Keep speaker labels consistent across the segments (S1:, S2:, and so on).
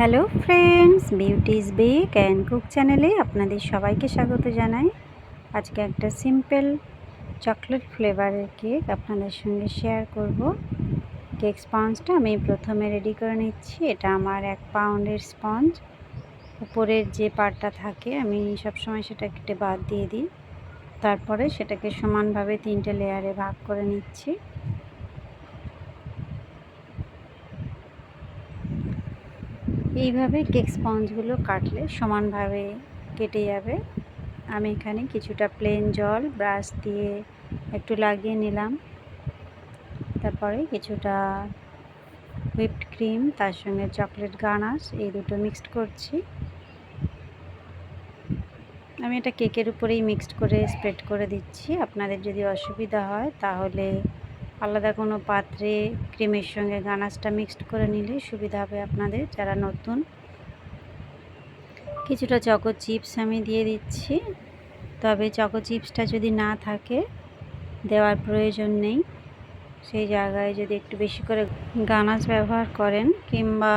S1: Hello friends, beauty's bake and cook চ্যানেলে আপনাদের সবাইকে স্বাগত জানাই। আজকে একটা সিম্পল চকলেট ফ্লেভারের কেক আপনাদের সঙ্গে শেয়ার করব। কেক স্পঞ্জটা আমি প্রথমে রেডি করে নিচ্ছি। এটা আমার এক পাউন্ডের স্পঞ্জ। উপরের যে পার্টটা থাকে, আমি সবসময় সেটা কেটে বাদ দিয়ে দিই। তারপরে সেটাকে সমানভাবে তিনটে লেয়ারে ভাগ করে নিচ্ছি। এইভাবে কেক স্পঞ্জগুলো কাটলে সমানভাবে কেটে যাবে। আমি এখানে কিছুটা প্লেন জল ব্রাশ দিয়ে একটু লাগিয়ে নিলাম। তারপরে কিছুটা হুইপড ক্রিম তার সঙ্গে চকলেট গানাশ এই দুটো মিক্সড করছি। আমি এটা কেকের উপরেই মিক্সড করে স্প্রেড করে দিচ্ছি। আপনাদের যদি অসুবিধা হয় তাহলে আলাদা কোনো পাত্রে ক্রিমের সঙ্গে গানাসটা মিক্সড করে নিলে সুবিধা হবে আপনাদের যারা নতুন। কিছুটা চকো চিপস আমি দিয়ে দিচ্ছি। তবে চকো চিপসটা যদি না থাকে, দেওয়ার প্রয়োজন নেই। সেই জায়গায় যদি একটু বেশি করে গানাস ব্যবহার করেন, কিংবা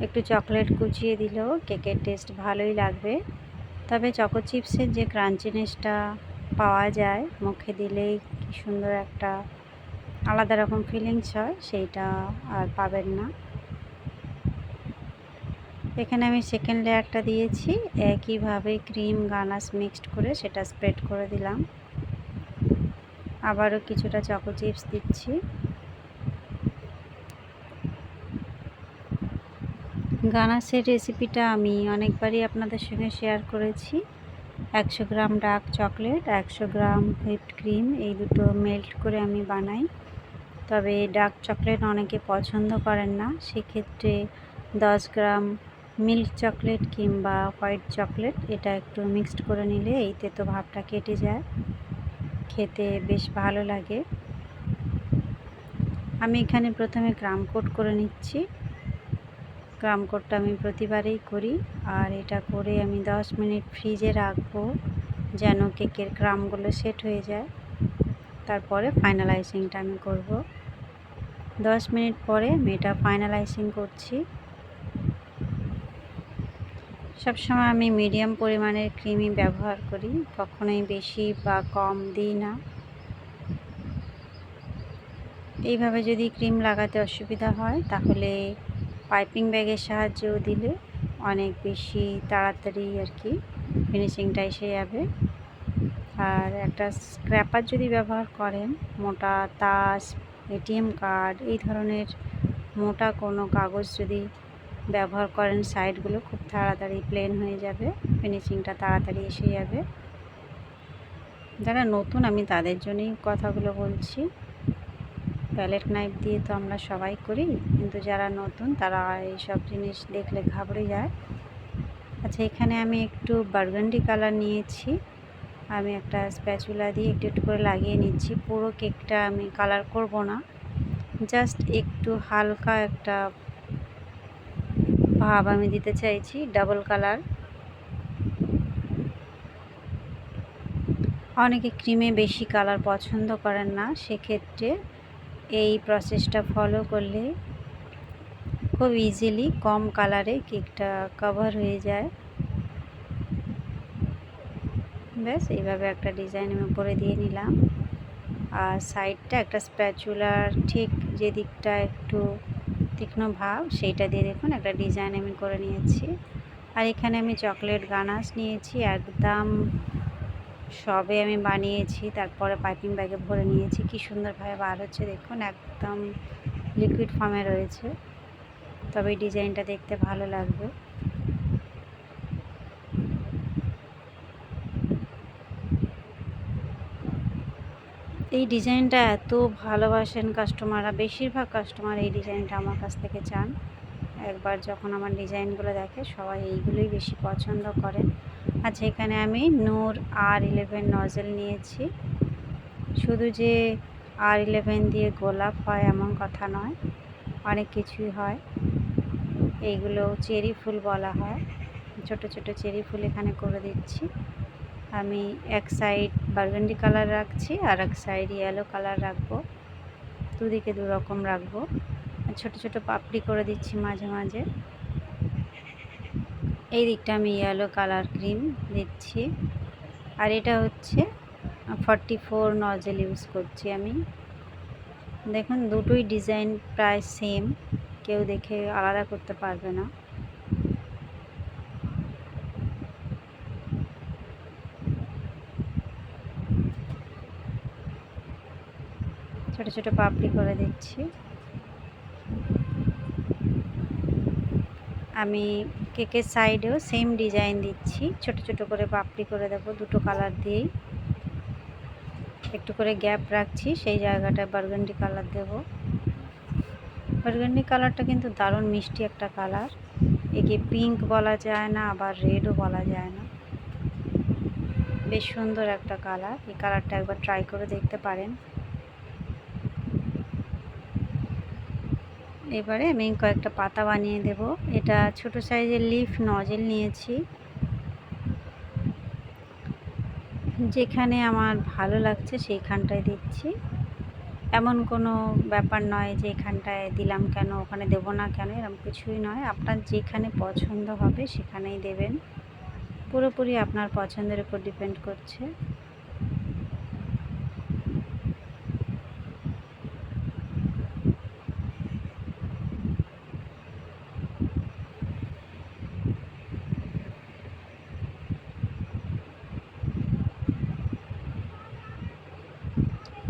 S1: একটু চকলেট কুচিয়ে দিলেও কেকের টেস্ট ভালোই লাগবে। তবে চকো চিপসের যে ক্রাঞ্চিনেসটা পাওয়া যায়, মুখে দিলেই কি সুন্দর একটা আলাদা রকম ফিলিংস হয়, সেইটা আর পাবেন না। এখানে আমি সেকেন্ড লেয়ারটা দিয়েছি, একইভাবে ক্রিম গানাস মিক্সড করে সেটা স্প্রেড করে দিলাম। আবারও কিছুটা চকো চিপস দিচ্ছি। গানাসের রেসিপিটা আমি অনেকবারই আপনাদের সঙ্গে শেয়ার করেছি। একশো গ্রাম ডার্ক চকলেট একশো গ্রাম হুইপড ক্রিম এই দুটো মেল্ট করে আমি বানাই। তবে ডার্ক চকলেট অনেকে পছন্দ করেন না। সেক্ষেত্রে দশ গ্রাম মিল্ক চকলেট কিংবা হোয়াইট চকলেট এটা একটু মিক্সড করে নিলে এই তেতো ভাবটা কেটে যায়। খেতে বেশ ভালো লাগে। আমি এখানে প্রথমে গ্রাম কোট করে নিচ্ছি। গ্রাম কোটটা আমি প্রতিবারেই করি আর এটা করে আমি দশ মিনিট ফ্রিজে রাখব যেন কেকের গ্রামগুলো সেট হয়ে যায়। তারপরে ফাইনালাইজিংটা আমি করব। দশ মিনিট পরে আমি এটা ফাইনালাইজিং করছি। সবসময় আমি মিডিয়াম পরিমাণের ক্রিমই ব্যবহার করি, কখনোই বেশি বা কম দিই না। এইভাবে যদি ক্রিম লাগাতে অসুবিধা হয়, তাহলে পাইপিং ব্যাগের সাহায্যেও দিলে অনেক বেশি তাড়াতাড়ি আর কি ফিনিশিংটা এসে যাবে। আর একটা স্ক্র্যাপার যদি ব্যবহার করেন, মোটা তাস এটিএম কার্ড, এই ধরনের মোটা কোনো কাগজ যদি ব্যবহার করেন সাইডগুলো খুব তাড়াতাড়ি প্লেন হয়ে যাবে ফিনিশিংটা তাড়াতাড়ি এসে যাবে। যারা নতুন, আমি তাদের জন্যই কথাগুলো বলছি। প্যালেট নাইফ দিয়ে তো আমরা সবাই করি, কিন্তু যারা নতুন, তারা এইসব জিনিস দেখলে ঘাবড়ে যায়। আচ্ছা এখানে আমি একটু বার্গান্ডি কালার নিয়েছি। আমি একটা স্প্যাচুলা দিয়ে একটু একটু করে লাগিয়ে নিচ্ছি। পুরো কেকটা আমি কালার করব না। জাস্ট একটু হালকা একটা ভাব আমি দিতে চাইছি ডাবল কালার অনেকে ক্রিমে বেশি কালার পছন্দ করেন না, সেক্ষেত্রে এই প্রসেসটা ফলো করলে খুব ইজিলি কম কালারে কেকটা কভার হয়ে যায়। ব্যাস, এইভাবে একটা ডিজাইন আমি উপরে দিয়ে নিলাম। আর সাইডটা একটা স্প্যাচুলার ঠিক যে দিকটা একটু তীক্ষ্ণ ভাব, সেইটা দিয়ে দেখুন একটা ডিজাইন আমি করে নিয়েছি। আর এখানে আমি চকলেট গানাস নিয়েছি, একদম সবে আমি বানিয়েছি, তারপরে পাইপিং ব্যাগে ভরে নিয়েছি। কি সুন্দরভাবে বার হচ্ছে দেখুন, একদম লিকুইড ফর্মে রয়েছে। তবে এই ডিজাইনটা দেখতে ভালো লাগবে। এই ডিজাইনটা এত ভালোবাসেন কাস্টমাররা, বেশিরভাগ কাস্টমার এই ডিজাইনটা আমার কাছ থেকে চান। একবার যখন আমার ডিজাইনগুলো দেখে সবাই এইগুলোই বেশি পছন্দ করেন। আচ্ছা এখানে আমি নূর আর ইলেভেন নজেল নিয়েছি। শুধু যে আর ইলেভেন দিয়ে গোলাপ হয় এমন কথা নয়, অনেক কিছুই হয়। এইগুলো চেরি ফুল বলা হয়। ছোট ছোট চেরি ফুল এখানে করে দিচ্ছি। আমি এক সাইড বার্গেন্ডি কালার রাখছি আর এক সাইড ইয়েলো কালার রাখব। দুদিকে দু রকম রাখব। ছোট ছোট পাপড়ি করে দিচ্ছি মাঝে মাঝে। এই দিকটা আমি ইয়েলো কালার ক্রিম দিচ্ছি। আর এটা হচ্ছে ফর্টি ফোর নজেল ইউজ করছি আমি। দেখুন, দুটোই ডিজাইন প্রায় সেম কেউ দেখে আলাদা করতে পারবে না। ছোট ছোট পাপড়ি করে দিচ্ছি। আমি কেকের সাইডেও সেম ডিজাইন দিচ্ছি। ছোট ছোট করে পাপড়ি করে দেবো দুটো কালার দিয়েই। একটু করে গ্যাপ রাখছি, সেই জায়গাটায় বার্গেন্ডি কালার দেব। বার্গেন্ডি কালারটা কিন্তু দারুণ মিষ্টি একটা কালার। একে পিঙ্ক বলা যায় না, আবার রেডও বলা যায় না। বেশ সুন্দর একটা কালার। এই কালারটা একবার ট্রাই করে দেখতে পারেন। এবারে আমি কয়েকটা পাতা বানিয়ে দেব। এটা ছোট সাইজের লিফ নজেল নিয়েছি। যেখানে আমার ভালো লাগছে সেইখানটায় দিচ্ছি। এমন কোনো ব্যাপার নয় যে এখানটায় দিলাম কেন, ওখানে দেব না কেন এরকম কিছুই নয়। আপনার যেখানে পছন্দ হবে সেখানেই দেবেন। পুরোপুরি আপনার পছন্দের উপর ডিপেন্ড করছে।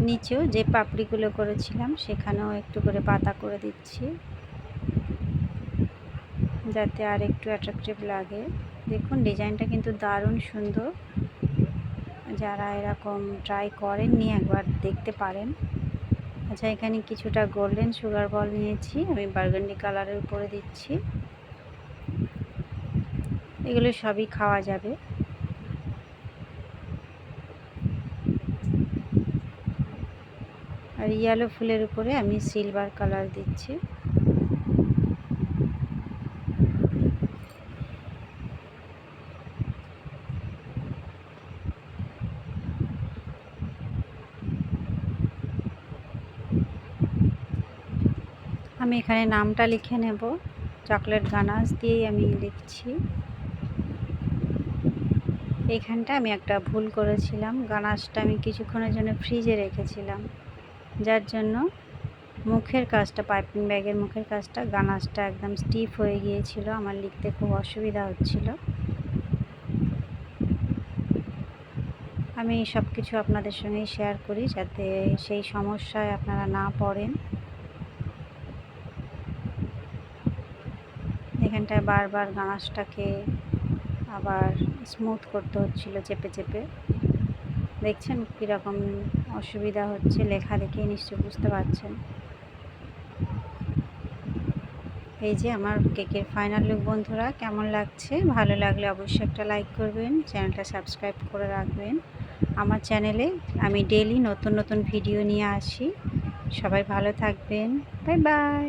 S1: নিচেও যে পাপড়িগুলো করেছিলাম, সেখানেও একটু করে পাতা করে দিচ্ছি। যাতে আর একটু অ্যাট্রাকটিভ লাগে। দেখুন, ডিজাইনটা কিন্তু দারুণ সুন্দর। যারা এরকম ট্রাই করেননি, একবার দেখতে পারেন। আচ্ছা এখানে কিছুটা গোল্ডেন সুগার বল নিয়েছি, আমি বার্গেন্ডি কালারের উপরে দিচ্ছি। এগুলো সবই খাওয়া যাবে। আর ইয়েলো ফুলের উপরে আমি সিলভার কালার দিচ্ছি। আমি এখানে নামটা লিখে নেব। চকলেট গানাস দিয়েই আমি লিখছি। এইখানটা আমি একটা ভুল করেছিলাম। গানাসটা আমি কিছুক্ষণের জন্য ফ্রিজে রেখেছিলাম। যার জন্য মুখের কাজটা, পাইপিং ব্যাগের মুখের কাজটা গানাসটা একদম স্টিফ হয়ে গিয়েছিল। আমার লিখতে খুব অসুবিধা হচ্ছিল। আমি সব কিছু আপনাদের সঙ্গেই শেয়ার করি যাতে সেই সমস্যায় আপনারা না পড়েন। এখানটায় বারবার গানাসটাকে আবার স্মুথ করতে হচ্ছিল চেপে চেপে। দেখছেন কীরকম অসুবিধা হচ্ছে? লেখা দেখে নিশ্চয় বুঝতে পারছেন। এই যে আমার কেকের ফাইনাল লুক বন্ধুরা, কেমন লাগছে? ভালো লাগলে অবশ্যই একটা লাইক করবেন, চ্যানেলটা সাবস্ক্রাইব করে রাখবেন। আমার চ্যানেলে আমি ডেলি নতুন নতুন ভিডিও নিয়ে আসি। সবাই ভালো থাকবেন। Bye bye